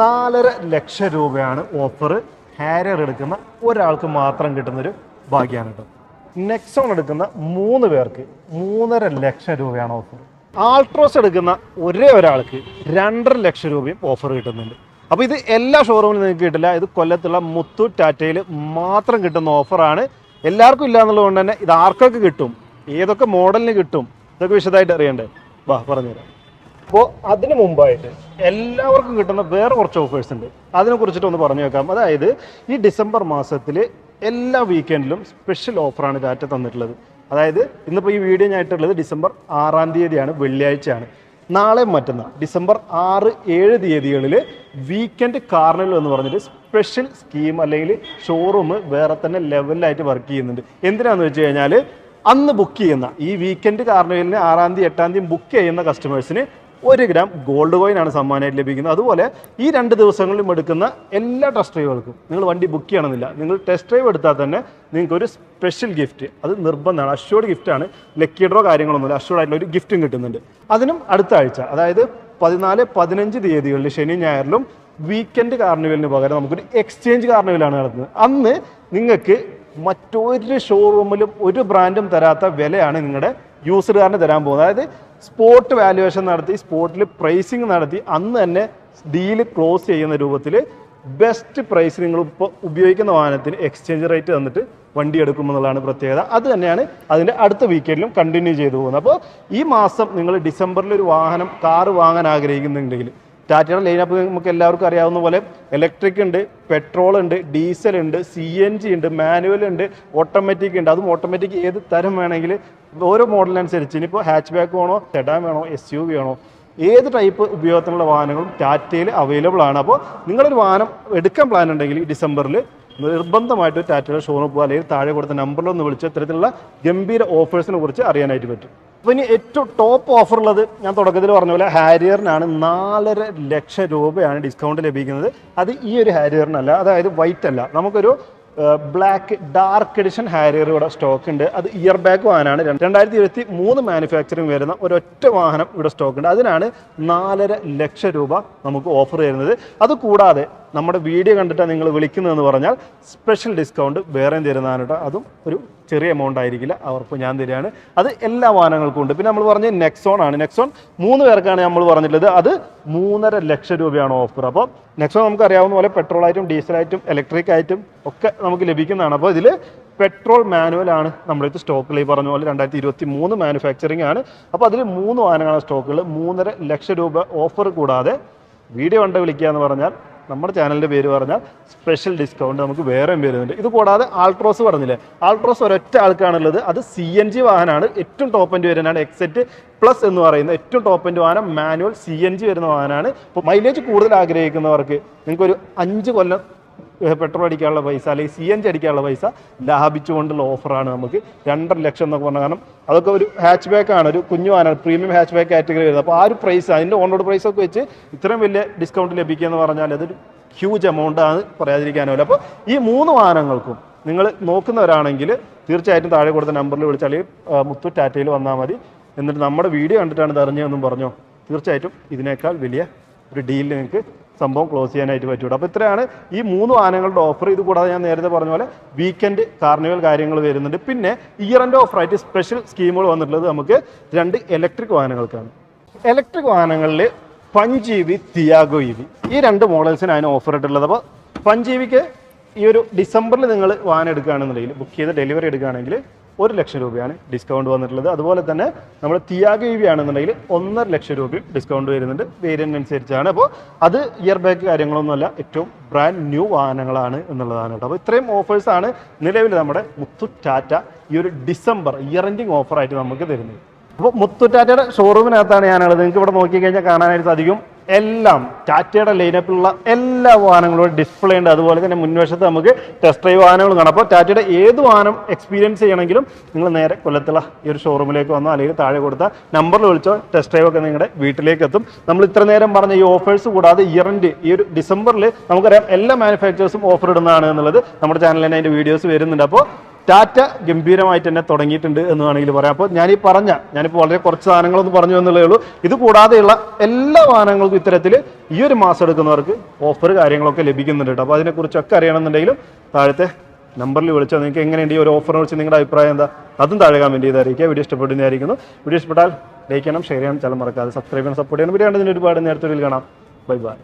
നാലര ലക്ഷം രൂപയാണ് offer Harrier എടുക്കുന്ന ഒരാൾക്ക് മാത്രം കിട്ടുന്നൊരു ഭാഗ്യമാണ് കേട്ടോ നെക്സോൺ എടുക്കുന്ന മൂന്ന് പേർക്ക് മൂന്നര ലക്ഷം രൂപയാണ് ഓഫർ ആൾട്രോസ് എടുക്കുന്ന ഒരേ ഒരാൾക്ക് രണ്ടര ലക്ഷം രൂപയും ഓഫർ കിട്ടുന്നുണ്ട്. അപ്പോൾ ഇത് എല്ലാ ഷോറൂമിലും നിങ്ങൾക്ക് കിട്ടില്ല. ഇത് കൊല്ലത്തുള്ള മുത്തു ടാറ്റയിൽ മാത്രം കിട്ടുന്ന ഓഫറാണ് എല്ലാവർക്കും ഇല്ല എന്നുള്ളത് തന്നെ ഇത് ആർക്കൊക്കെ കിട്ടും? ഏതൊക്കെ മോഡലിന് കിട്ടും? ഇതൊക്കെ വിശദമായിട്ട് അറിയണ്ടേ? വാ പറഞ്ഞുതരാം. അപ്പോൾ അതിന് മുമ്പായിട്ട് എല്ലാവർക്കും കിട്ടുന്ന വേറെ കുറച്ച് ഓഫേഴ്സ് ഉണ്ട്. അതിനെ കുറിച്ചിട്ട് ഒന്ന് പറഞ്ഞു വെക്കാം അതായത് ഈ ഡിസംബർ മാസത്തിൽ എല്ലാ വീക്കെൻഡിലും സ്പെഷ്യൽ ഓഫറാണ് ഡാറ്റ തന്നിട്ടുള്ളത്. അതായത് ഇന്നിപ്പോൾ ഈ വീഡിയോ ഞാൻ ഇട്ടുള്ളത് ഡിസംബർ ആറാം തീയതിയാണ് വെള്ളിയാഴ്ചയാണ്. നാളെ മറ്റന്നാൾ ഡിസംബർ ആറ് ഏഴ് തീയതികളിൽ വീക്കെൻഡ് കാർണിവൽ എന്ന് പറഞ്ഞിട്ട് സ്പെഷ്യൽ സ്കീം അല്ലെങ്കിൽ ഷോറൂം വേറെ തന്നെ ലെവലിലായിട്ട് വർക്ക് ചെയ്യുന്നുണ്ട്. എന്തിനാന്ന് വെച്ച് കഴിഞ്ഞാൽ അന്ന് ബുക്ക് ചെയ്യുന്ന ഈ വീക്കെൻഡ് കാർണിവലിന് ആറാം തീയതി എട്ടാം തീയതി ബുക്ക് ചെയ്യുന്ന കസ്റ്റമേഴ്സിന് ഒരു ഗ്രാം ഗോൾഡ് കോയിൻ ആണ് സമ്മാനമായിട്ട് ലഭിക്കുന്നത്. അതുപോലെ ഈ രണ്ട് ദിവസങ്ങളിലും എടുക്കുന്ന എല്ലാ ടെസ്റ്റ് ഡ്രൈവുകൾക്കും നിങ്ങൾ വണ്ടി ബുക്ക് ചെയ്യണമെന്നില്ല. നിങ്ങൾ ടെസ്റ്റ് ഡ്രൈവ് എടുത്താൽ തന്നെ നിങ്ങൾക്ക് ഒരു സ്പെഷ്യൽ ഗിഫ്റ്റ് അത് നിർബന്ധമാണ്. അഷ്യോർഡ് ഗിഫ്റ്റാണ് ലക്കി ഡ്രോ കാര്യങ്ങളൊന്നുമില്ല. അഷ്വേർഡ് ആയിട്ടുള്ള ഒരു ഗിഫ്റ്റും കിട്ടുന്നുണ്ട്. അതിനും അടുത്ത ആഴ്ച അതായത് പതിനാല് പതിനഞ്ച് തീയതികളിൽ ശനി ഞായറിലും വീക്കെൻഡ് കാർണിവലിന് പകരം നമുക്കൊരു എക്സ്ചേഞ്ച് കാർണിവലാണ് നടത്തുന്നത്. അന്ന് നിങ്ങൾക്ക് മറ്റൊരു ഷോറൂമിലും ഒരു ബ്രാൻഡും തരാത്ത വിലയാണ് നിങ്ങളുടെ യൂസറുകാരന് തരാൻ പോകുന്നത്. അതായത് സ്പോട്ട് വാല്യുവേഷൻ നടത്തി സ്പോട്ടിൽ പ്രൈസിങ് നടത്തി അന്ന് തന്നെ ഡീൽ ക്ലോസ് ചെയ്യുന്ന രൂപത്തിൽ ബെസ്റ്റ് പ്രൈസ് നിങ്ങൾ ഇപ്പോൾ ഉപയോഗിക്കുന്ന വാഹനത്തിന് എക്സ്ചേഞ്ച് റേറ്റ് തന്നിട്ട് വണ്ടി എടുക്കുമെന്നുള്ളതാണ് പ്രത്യേകത. അത് തന്നെയാണ് അതിന്റെ അടുത്ത വീക്കെൻഡിലും കണ്ടിന്യൂ ചെയ്തു പോകുന്നത്. അപ്പോൾ ഈ മാസം നിങ്ങൾ ഡിസംബറിൽ ഒരു വാഹനം കാറ് വാങ്ങാൻ ആഗ്രഹിക്കുന്നുണ്ടെങ്കിൽ ടാറ്റയുടെ ലൈനപ്പ് നമുക്ക് എല്ലാവർക്കും അറിയാവുന്ന പോലെ ഇലക്ട്രിക് ഉണ്ട് പെട്രോൾ ഉണ്ട് ഡീസൽ ഉണ്ട് സി എൻ ജി ഉണ്ട് മാനുവൽ ഉണ്ട് ഓട്ടോമാറ്റിക് ഉണ്ട്. അതും ഓട്ടോമാറ്റിക് ഏത് തരം വേണമെങ്കിൽ ഓരോ മോഡലിനനുസരിച്ച് ഇനിയിപ്പോൾ ഹാച്ച് ബാക്ക് വേണോ സെഡാൻ വേണോ എസ് യു വേണോ ഏത് ടൈപ്പ് ഉപയോഗത്തിനുള്ള വാഹനങ്ങളും ടാറ്റയിൽ അവൈലബിൾ ആണ്. അപ്പോൾ നിങ്ങളൊരു വാഹനം എടുക്കാൻ പ്ലാൻ ഉണ്ടെങ്കിൽ ഡിസംബറിൽ നിർബന്ധമായിട്ട് ടാറ്റയുടെ ഷോറൂം പോകുക അല്ലെങ്കിൽ താഴെ കൊടുത്ത നമ്പറിലൊന്ന് വിളിച്ച് ഇത്തരത്തിലുള്ള ഗംഭീര ഓഫേഴ്സിനെ കുറിച്ച് അറിയാനായിട്ട് പറ്റും. അപ്പോൾ ഇനി ഏറ്റവും ടോപ്പ് ഓഫർ ഉള്ളത് ഞാൻ തുടക്കത്തിൽ പറഞ്ഞ പോലെ ഹാരിയറിനാണ് നാലര ലക്ഷം രൂപയാണ് ഡിസ്കൗണ്ട് ലഭിക്കുന്നത്. അത് ഈ ഒരു ഹാരിയറിനല്ല അതായത് വൈറ്റ് അല്ല. നമുക്കൊരു ബ്ലാക്ക് ഡാർക്ക് എഡിഷൻ ഹാരിയർ ഇവിടെ സ്റ്റോക്ക് ഉണ്ട്. അത് ഇയർ ബാഗ് വാഹനമാണ് രണ്ടായിരത്തി ഇരുപത്തി മൂന്ന് മാനുഫാക്ചറിങ് വരുന്ന ഒരൊറ്റ വാഹനം ഇവിടെ സ്റ്റോക്ക് ഉണ്ട്. അതിനാണ് നാലര ലക്ഷം രൂപ നമുക്ക് ഓഫർ തരുന്നത്. അത് കൂടാതെ നമ്മുടെ വീഡിയോ കണ്ടിട്ടാണ് നിങ്ങൾ വിളിക്കുന്നതെന്ന് പറഞ്ഞാൽ സ്പെഷ്യൽ ഡിസ്കൗണ്ട് വേറെയും തരുന്നതാണ് അതും ഒരു ചെറിയ എമൗണ്ട് ആയിരിക്കില്ല. അവർക്ക് ഞാൻ തരികയാണ്. അത് എല്ലാ വാഹനങ്ങൾക്കും ഉണ്ട്. പിന്നെ നമ്മൾ പറഞ്ഞ നെക്സോൺ ആണ്. നെക്സോൺ മൂന്ന് പേർക്കാണ് നമ്മൾ പറഞ്ഞിട്ടുള്ളത്. അത് മൂന്നര ലക്ഷം രൂപയാണ് ഓഫർ അപ്പോൾ നെക്സോൺ നമുക്ക് അറിയാവുന്ന പോലെ പെട്രോൾ ആയിട്ടും ഡീസലായിട്ടും ഇലക്ട്രിക് ആയിട്ടും ഒക്കെ നമുക്ക് ലഭിക്കുന്നതാണ്. അപ്പോൾ ഇതിൽ പെട്രോൾ മാനുവൽ ആണ് നമ്മളിത് സ്റ്റോക്കിൽ ഈ പറഞ്ഞ പോലെ രണ്ടായിരത്തി ഇരുപത്തി മൂന്ന് മാനുഫാക്ചറിങ് ആണ്. അപ്പോൾ അതിൽ മൂന്ന് വാഹനങ്ങളാണ് സ്റ്റോക്കുകൾ മൂന്നര ലക്ഷം രൂപ ഓഫർ കൂടാതെ വീഡിയോ കണ്ട് വിളിക്കുക എന്ന് പറഞ്ഞാൽ നമ്മുടെ ചാനലിന്റെ പേര് പറഞ്ഞാൽ സ്പെഷ്യൽ ഡിസ്കൗണ്ട് നമുക്ക് വേറെയും വരുന്നുണ്ട് ഇത് കൂടാതെ ആൾട്രോസ് പറഞ്ഞില്ലേ? ആൾട്രോസ് ഒരൊറ്റ ആൾക്കാണുള്ളത്. അത് സി എൻ ജി വാഹനമാണ്. ഏറ്റവും ടോപ്പ് എൻഡ് വരുന്നതാണ് എക്സെറ്റ് പ്ലസ് എന്ന് പറയുന്ന ഏറ്റവും ടോപ്പ് എൻഡ് വാഹനം മാനുവൽ സി എൻ ജി വരുന്ന വാഹനമാണ്. ഇപ്പോൾ മൈലേജ് കൂടുതൽ ആഗ്രഹിക്കുന്നവർക്ക് നിങ്ങൾക്കൊരു അഞ്ച് കൊല്ലം പെട്രോൾ അടിക്കാനുള്ള പൈസ അല്ലെങ്കിൽ സി എൻ ജി അടിക്കാനുള്ള പൈസ ലാഭിച്ചുകൊണ്ടുള്ള ഓഫറാണ് നമുക്ക്. രണ്ടര ലക്ഷം എന്നൊക്കെ പറഞ്ഞാൽ കാരണം അതൊക്കെ ഒരു ഹാച്ച് ബാക്ക് ആണ്. ഒരു കുഞ്ഞു വാഹനം പ്രീമിയം ഹാച്ച് ബാക്ക് കാറ്റഗറി വരുന്നത്. അപ്പോൾ ആ ഒരു പ്രൈസ് അതിന്റെ ഓൺറോഡ് പ്രൈസ് ഒക്കെ വെച്ച് ഇത്രയും വലിയ ഡിസ്കൗണ്ട് ലഭിക്കുക എന്ന് പറഞ്ഞാൽ അതൊരു ഹ്യൂജ് എമൗണ്ട് ആണ് പറയാതിരിക്കാനുമില്ല അപ്പോൾ ഈ മൂന്ന് വാഹനങ്ങൾക്കും നിങ്ങൾ നോക്കുന്നവരാണെങ്കിൽ തീർച്ചയായിട്ടും താഴെ കൊടുത്ത നമ്പറിൽ വിളിച്ചാൽ മുത്തു ടാറ്റയിൽ വന്നാൽ മതി. എന്നിട്ട് നമ്മുടെ വീഡിയോ കണ്ടിട്ടാണ് ഇത് അറിഞ്ഞതെന്നും പറഞ്ഞോ. തീർച്ചയായിട്ടും ഇതിനേക്കാൾ വലിയ ഒരു ഡീലിൽ നിങ്ങൾക്ക് സംഭവം ക്ലോസ് ചെയ്യാനായിട്ട് പറ്റുള്ളൂ. അപ്പോൾ ഇത്രയാണ് ഈ മൂന്ന് വാഹനങ്ങളുടെ ഓഫർ ഇത് കൂടാതെ ഞാൻ നേരത്തെ പറഞ്ഞ പോലെ വീക്കെൻഡ് കാർണിവൽ കാര്യങ്ങൾ വരുന്നുണ്ട്. പിന്നെ ഇയർ എൻഡ് ഓഫറായിട്ട് സ്പെഷ്യൽ സ്കീമുകൾ വന്നിട്ടുള്ളത് നമുക്ക് രണ്ട് ഇലക്ട്രിക് വാഹനങ്ങൾക്കാണ്. ഇലക്ട്രിക് വാഹനങ്ങളിൽ പഞ്ചീവി തിയാഗോ ഇ വി ഈ രണ്ട് മോഡൽസിന് അതിന് ഓഫർ ഇട്ടുള്ളത് അപ്പോൾ പഞ്ചീവിക്ക് ഈ ഒരു ഡിസംബറിൽ നിങ്ങൾ വാഹനം എടുക്കുകയാണെന്നുണ്ടെങ്കിൽ ബുക്ക് ചെയ്ത് ഡെലിവറി എടുക്കുകയാണെങ്കിൽ ഒരു ലക്ഷം രൂപയാണ് ഡിസ്കൗണ്ട് വന്നിട്ടുള്ളത്. അതുപോലെ തന്നെ നമ്മൾ തിയാഗ ഇ വി ആണെന്നുണ്ടെങ്കിൽ ഒന്നര ലക്ഷം രൂപയും ഡിസ്കൗണ്ട് വരുന്നുണ്ട്. വേരിയന്റ് അനുസരിച്ചാണ്. അപ്പോൾ അത് ഇയർ ബാഗ് കാര്യങ്ങളൊന്നുമല്ല ഏറ്റവും ബ്രാൻഡ് ന്യൂ വാഹനങ്ങളാണ് എന്നുള്ളതാണ് കേട്ടോ. അപ്പോൾ ഇത്രയും ഓഫേഴ്സാണ് നിലവിൽ നമ്മുടെ മുത്തു ടാറ്റ ഈ ഒരു ഡിസംബർ ഇയർ എൻഡിങ് ഓഫറായിട്ട് നമുക്ക് തരുന്നത്. അപ്പോൾ മുത്തു ടാറ്റയുടെ ഷോറൂമിനകത്താണ് ഞാനുള്ളത്. നിങ്ങൾക്ക് ഇവിടെ നോക്കിക്കഴിഞ്ഞാൽ കാണാനായിട്ട് സാധിക്കും. എല്ലാം ടാറ്റയുടെ ലൈനപ്പിലുള്ള എല്ലാ വാഹനങ്ങളും ഡിസ്പ്ലേ ഉണ്ട്. അതുപോലെ തന്നെ മുൻവശത്ത് നമുക്ക് ടെസ്റ്റ് ഡ്രൈവ് വാഹനങ്ങൾ കാണാം. അപ്പോൾ ടാറ്റയുടെ ഏത് വാഹനം എക്സ്പീരിയൻസ് ചെയ്യണമെങ്കിലും നിങ്ങൾ നേരെ കൊല്ലത്തുള്ള ഈ ഒരു ഷോറൂമിലേക്ക് വന്നോ അല്ലെങ്കിൽ താഴെ കൊടുത്ത നമ്പറിൽ വിളിച്ചോ ടെസ്റ്റ് ഡ്രൈവ് ഒക്കെ നിങ്ങളുടെ വീട്ടിലേക്ക് എത്തും നമ്മൾ ഇത്ര നേരം പറഞ്ഞ ഈ ഓഫേഴ്സ് കൂടാതെ ഇയറിന്റെ ഈ ഒരു ഡിസംബറിൽ നമുക്കറിയാം എല്ലാ മാനുഫാക്ചേഴ്സും ഓഫർ ഇടുന്നതാണ് എന്നുള്ളത് നമ്മുടെ ചാനലിൽ തന്നെ അതിന്റെ വീഡിയോസ് വരുന്നുണ്ട്. അപ്പോൾ ടാറ്റ ഗംഭീരമായിട്ട് തന്നെ തുടങ്ങിയിട്ടുണ്ട് എന്ന് വേണമെങ്കിൽ പറയാം. അപ്പോൾ ഞാനീ പറഞ്ഞ ഞാനിപ്പോൾ വളരെ കുറച്ച് സാധനങ്ങളൊന്ന് പറഞ്ഞു എന്നുള്ളേ ഉള്ളൂ. ഇത് കൂടാതെയുള്ള എല്ലാ വാഹനങ്ങൾക്കും ഇത്തരത്തിൽ ഈ ഒരു മാസം എടുക്കുന്നവർക്ക് ഓഫർ കാര്യങ്ങളൊക്കെ ലഭിക്കുന്നുണ്ട് കേട്ടോ. അപ്പോൾ അതിനെക്കുറിച്ചൊക്കെ അറിയണമെന്നുണ്ടെങ്കിലും താഴത്തെ നമ്പറിൽ വിളിച്ചാൽ നിങ്ങൾക്ക് എങ്ങനെയുണ്ട് ഈ ഒരു ഓഫറിനെ കുറിച്ച് നിങ്ങളുടെ അഭിപ്രായം എന്താ? അതും താഴെ കമന്റ് ചെയ്തായിരിക്കുക വീഡിയോ ഇഷ്ടപ്പെടുന്നതായിരിക്കുന്നു. വീഡിയോ ഇഷ്ടപ്പെട്ടാൽ ലൈക്ക് ചെയ്യണം ഷെയർ ചെയ്യണം. ചില മറക്കാതെ സബ്സ്ക്രൈബ് ചെയ്യണം സപ്പോർട്ട് ചെയ്യണം. വീഡിയോ ഒരുപാട് നേരത്തെ കാണാം. Bye bye